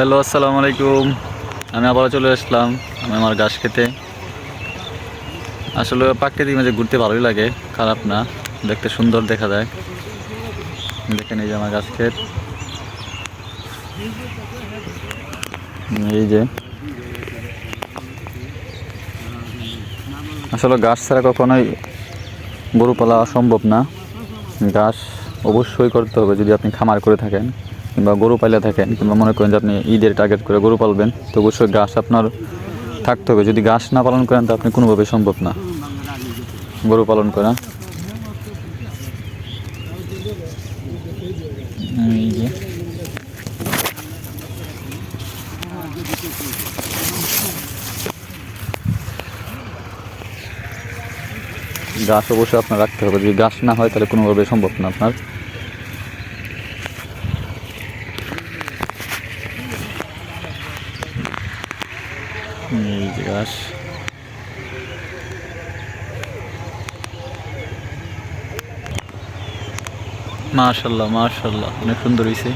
Hello, আসসালামু আলাইকুম। আমি আবারও চলে আসলাম, আমি আমার গাছ খেতে। আসলে প্রাকৃতিক মাঝে ঘুরতে ভালোই লাগে, খারাপ না, দেখতে সুন্দর দেখা যায়। দেখেন এই যে আমার গাছ খেত এই যে। আসলে গাছ ছাড়া কখনোই গরু পালা সম্ভব না। গাছ অবশ্যই করতে হবে যদি আপনি খামার করে থাকেন। কিংবা গরু পালে থাকেন কিংবা মনে করেন যে আপনি ঈদের টার্গেট করে গরু পালবেন, তো অবশ্যই গাছ আপনার থাকতে হবে। যদি গাছ না পালন করেন, তো আপনি কোনোভাবে সম্ভব না। গরু পালন করা। গাছ অবশ্যই আপনার রাখতে হবে। যদি গাছ না হয়, তাহলে কোনোভাবে সম্ভব না আপনার। এই যে গাছ মাশাল্লাহ মাশাল্লাহ অনেক সুন্দর হয়েছে